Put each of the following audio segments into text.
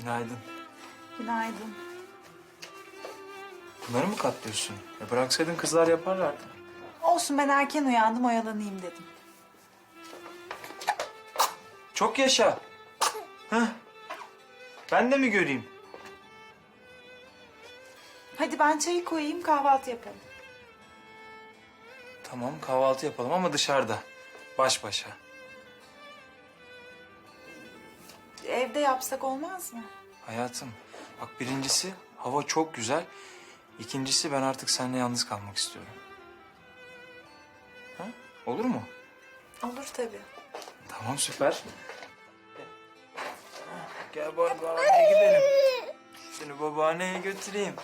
Günaydın. Günaydın. Bunları mı katlıyorsun? E bıraksaydın kızlar yaparlardı. Olsun ben erken uyandım oyalanayım dedim. Çok yaşa. Heh. Ben de mi göreyim? Hadi ben çayı koyayım kahvaltı yapalım. Tamam kahvaltı yapalım ama dışarıda. Baş başa. Evde yapsak olmaz mı? Hayatım bak birincisi hava çok güzel. İkincisi ben artık seninle yalnız kalmak istiyorum. Ha? Olur mu? Olur tabii. Tamam süper. Gel babaanneye gidelim. Seni babaanneye götüreyim.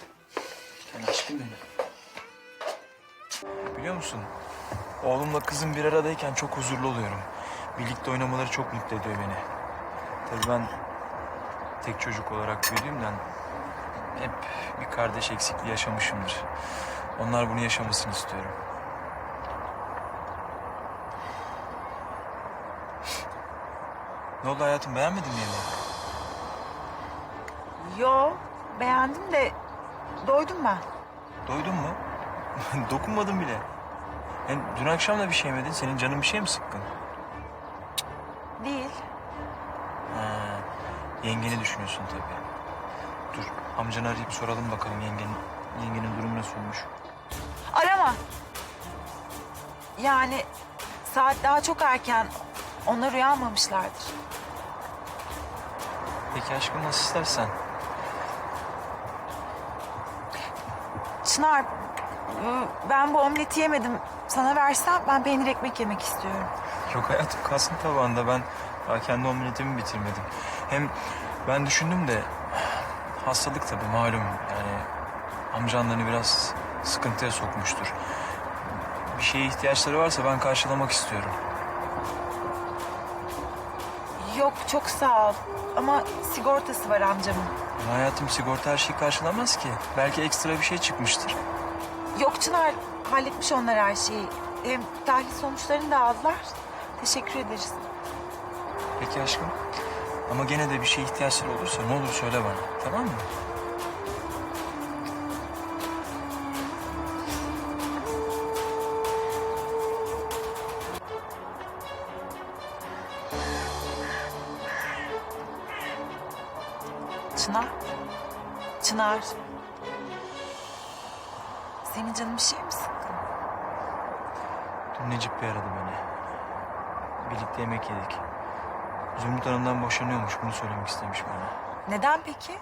Gel aşkım benim. Biliyor musun? Oğlumla kızım bir aradayken çok huzurlu oluyorum. Birlikte oynamaları çok mutlu ediyor beni. Tabii ben tek çocuk olarak büyüdüğümden hep bir kardeş eksikliği yaşamışımdır. Onlar bunu yaşamasını istiyorum. Ne oldu hayatım beğenmedin mi yemeği? Yo beğendim de doydum ben. Doydun mu? Dokunmadım bile. Yani dün akşam da bir şey yemedin. Senin canın bir şey mi sıkkın? Değil. Yengeni düşünüyorsun tabii. Dur amcanı arayıp soralım bakalım yengenin, yengenin durumu nasıl olmuş. Arama. Yani saat daha çok erken. Onlar uyanmamışlardır. Peki aşkım nasıl istersen. Çınar ben bu omleti yemedim. Sana versem ben peynir ekmek yemek istiyorum. Yok hayatım kalsın tabağında. Ben daha kendi omletimi bitirmedim. Hem ben düşündüm de hastalık tabii malum. Yani amcanlarını biraz sıkıntıya sokmuştur. Bir şeye ihtiyaçları varsa ben karşılamak istiyorum. Yok çok sağ ol. Ama sigortası var amcamın. Hayatım sigorta her şeyi karşılamaz ki. Belki ekstra bir şey çıkmıştır. Yok Çınar halletmiş onlar her şeyi. Hem tahlil sonuçlarını da aldılar. Teşekkür ederiz. Peki aşkım. Ama gene de bir şeye ihtiyaçları olursa ne olur söyle bana. Tamam mı? Çınar. Çınar. Senin canın bir şey mi sıkkın? Dün Necip Bey aradı beni. Birlikte yemek yedik. Zümrüt Hanım'dan boşanıyormuş. Bunu söylemek istemiş bana. Neden peki?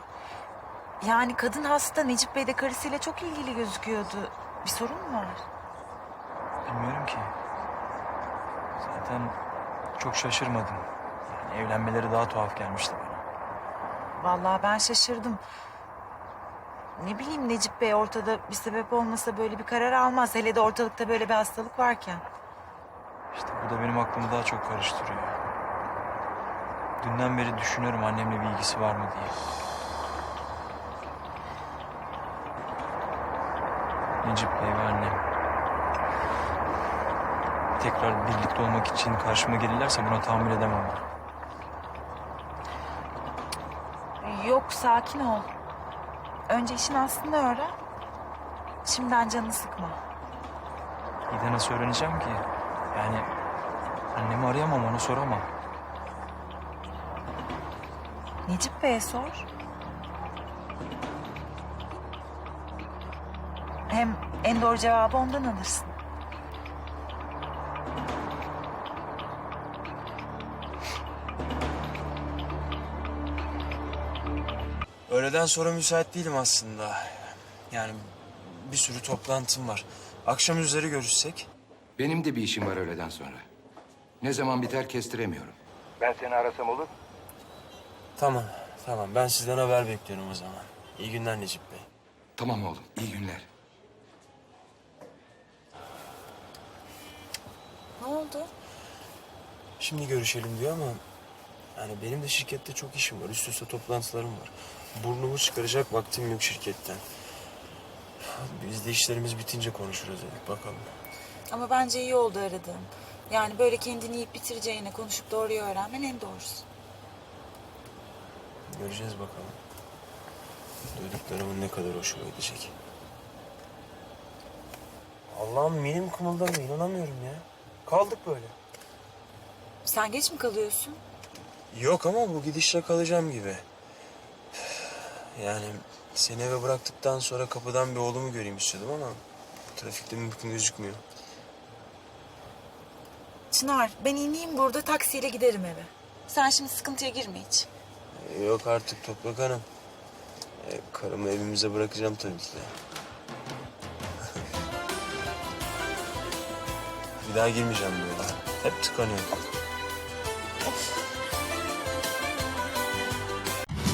Yani kadın hasta Necip Bey de karısıyla çok ilgili gözüküyordu. Bir sorun mu var? Bilmiyorum ki. Zaten çok şaşırmadım. Yani evlenmeleri daha tuhaf gelmişti bana. Vallahi ben şaşırdım. Ne bileyim Necip Bey ortada bir sebep olmasa böyle bir karar almaz. Hele de ortalıkta böyle bir hastalık varken. İşte bu da benim aklımı daha çok karıştırıyor. Dünden beri düşünüyorum annemle bir ilgisi var mı diye. Necip Bey ve annem. Tekrar birlikte olmak için karşıma gelirlerse buna tahammül edemem. Yok sakin ol. Önce işin aslını öğren. Şimdiden canını sıkma. İyi de nasıl öğreneceğim ki? Yani annemi arayamam, onu soramam. Necip Bey'e sor. Hem en doğru cevabı ondan alırsın. Öğleden sonra müsait değilim aslında. Yani bir sürü toplantım var. Akşam üzeri görüşsek. Benim de bir işim var öğleden sonra. Ne zaman biter kestiremiyorum. Ben seni arasam olur mu? Tamam, tamam. Ben sizden haber bekliyorum o zaman. İyi günler Necip Bey. Tamam oğlum, iyi günler. Ne oldu? Şimdi görüşelim diyor ama... Yani benim de şirkette çok işim var. Üst üste toplantılarım var. Burnumu çıkaracak vaktim yok şirketten. Biz de işlerimiz bitince konuşuruz dedik. Bakalım. Ama bence iyi oldu aradığın. Yani böyle kendini yiyip bitireceğine konuşup doğruyu öğrenmen en doğrusu. Göreceğiz bakalım. Duyduklarımın ne kadar hoşuma gidecek. Allah'ım benim kımıldarıma inanamıyorum ya. Kaldık böyle. Sen geç mi kalıyorsun? Yok ama bu gidişle kalacağım gibi. Yani seni eve bıraktıktan sonra kapıdan bir oğlumu göreyim istedim ama trafikte mümkün gözükmüyor. Çınar ben ineyim burada taksiyle giderim eve. Sen şimdi sıkıntıya girme hiç. Yok artık Toprak Hanım. E, karımı evimize bırakacağım tabii ki de. bir daha girmeyeceğim böyle. Hep tıkanıyor.